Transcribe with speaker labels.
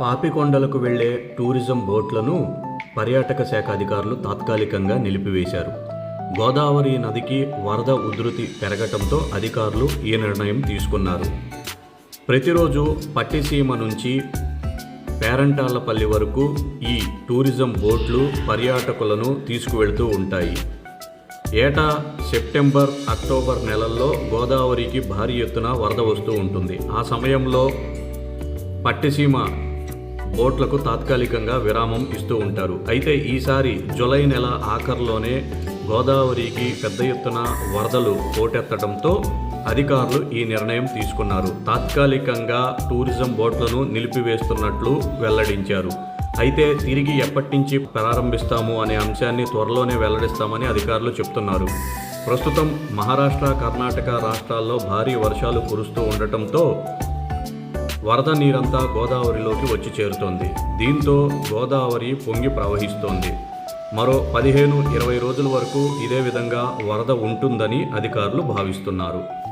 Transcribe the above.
Speaker 1: పాపికొండలకు వెళ్ళే టూరిజం బోట్లను పర్యాటక శాఖ అధికారులు తాత్కాలికంగా నిలిపివేశారు. గోదావరి నదికి వరద ఉధృతి పెరగటంతో అధికారులు ఈ నిర్ణయం తీసుకున్నారు. ప్రతిరోజు పట్టిసీమ నుంచి పేరంటాలపల్లి వరకు ఈ టూరిజం బోట్లు పర్యాటకులను తీసుకువెళ్తూ ఉంటాయి. ఏటా సెప్టెంబర్ అక్టోబర్ నెలల్లో గోదావరికి భారీ ఎత్తున వరద వస్తూ ఉంటుంది. ఆ సమయంలో పట్టిసీమ బోట్లకు తాత్కాలికంగా విరామం ఇస్తూ ఉంటారు. అయితే ఈసారి జులై నెల ఆఖరిలోనే గోదావరికి పెద్ద ఎత్తున వరదలు పోటెత్తడంతో అధికారులు ఈ నిర్ణయం తీసుకున్నారు. తాత్కాలికంగా టూరిజం బోట్లను నిలిపివేస్తున్నట్లు వెల్లడించారు. అయితే తిరిగి ఎప్పటి నుంచి ప్రారంభిస్తాము అనే అంశాన్ని త్వరలోనే వెల్లడిస్తామని అధికారులు చెప్తున్నారు. ప్రస్తుతం మహారాష్ట్ర కర్ణాటక రాష్ట్రాల్లో భారీ వర్షాలు కురుస్తూ ఉండటంతో వరద నీరంతా గోదావరిలోకి వచ్చి చేరుతోంది. దీంతో గోదావరి పొంగి ప్రవహిస్తోంది. మరో పదిహేను ఇరవై రోజుల వరకు ఇదే విధంగా వరద ఉంటుందని అధికారులు భావిస్తున్నారు.